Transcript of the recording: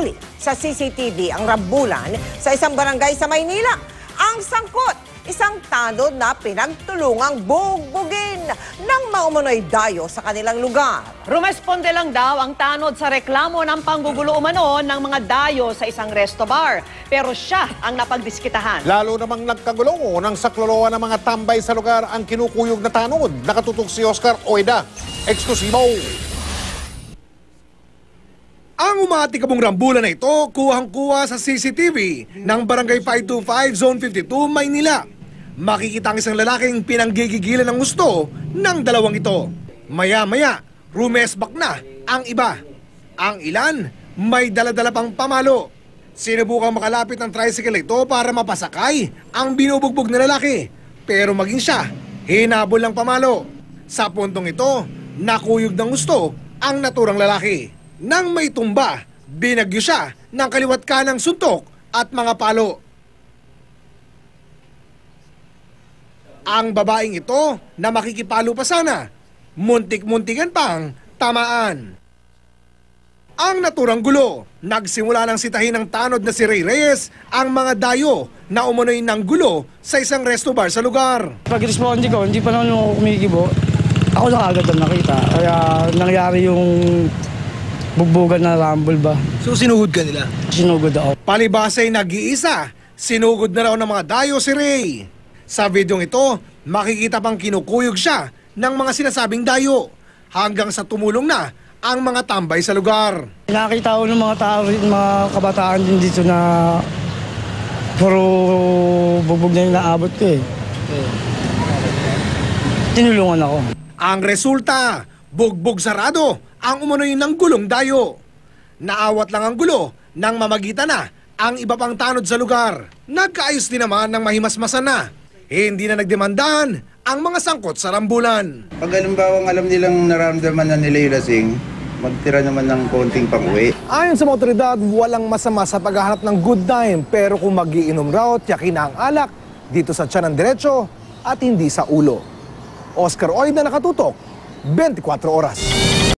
Nahuli sa CCTV ang rambulan sa isang barangay sa Maynila. Ang sangkot, isang tanod na pinagtulungang bugbugin ng maumunoy dayo sa kanilang lugar. Rumesponde lang daw ang tanod sa reklamo ng panggugulo umano ng mga dayo sa isang resto bar. Pero siya ang napagdiskitahan. Lalo namang nagkagulo ng sakloloan ng mga tambay sa lugar ang kinukuyog na tanod. Nakatutok si Oscar Oida. Eksklusibo. Ang umatikabong rambulan na ito, kuhang-kuha sa CCTV ng Barangay 525 Zone 52, Maynila. Makikita ang isang lalaking pinanggigigilan ng gusto ng dalawang ito. Maya-maya, rumesbak na ang iba. Ang ilan, may daladala pang pamalo. Sinubukang makalapit ng tricycle ito para mapasakay ang binubugbog na lalaki. Pero maging siya, hinabol ng pamalo. Sa puntong ito, nakuyog ng gusto ang naturang lalaki. Nang may tumba, binagyo siya ng kaliwat kanang suntok at mga palo. Ang babaeng ito na makikipalo pa sana, muntik-muntikan pang tamaan. Ang naturang gulo, nagsimula ng sitahin ng tanod na si Ray Reyes ang mga dayo na umunoy ng gulo sa isang resto bar sa lugar. Pag responde ko, hindi pa naman ako kumikibo. Ako na agad ang nakita. Kaya nangyari yung bugbugan na rumble ba. So sinuhod ka nila? Sinugod ako. Palibasay nag-iisa, sinugod na raw ng mga dayo si Ray. Sa videong ito, makikita pang kinukuyog siya ng mga sinasabing dayo hanggang sa tumulong na ang mga tambay sa lugar. Nakita ko ng mga tao, mga kabataan din dito na puro bugbog na yung naabot ko eh. Tinulungan ako. Ang resulta, bugbog sarado ang umunoy ng gulong dayo. Naawat lang ang gulo nang mamagitan na ang iba pang tanod sa lugar. Nagkaayos din naman ng mahimasmasan na. Hindi na nagdemandahan ang mga sangkot sa rambulan. Pag halimbawa alam nilang nararamdaman na nila yung lasing, magtira naman ng konting pang-uwi. Ayon sa mga otoridad, walang masama sa paghahanap ng good time pero kung magiinom raw, tiyakin na ang alak dito sa tiyan ng diretsyo at hindi sa ulo. Oscar Oida nakatutok, 24 oras.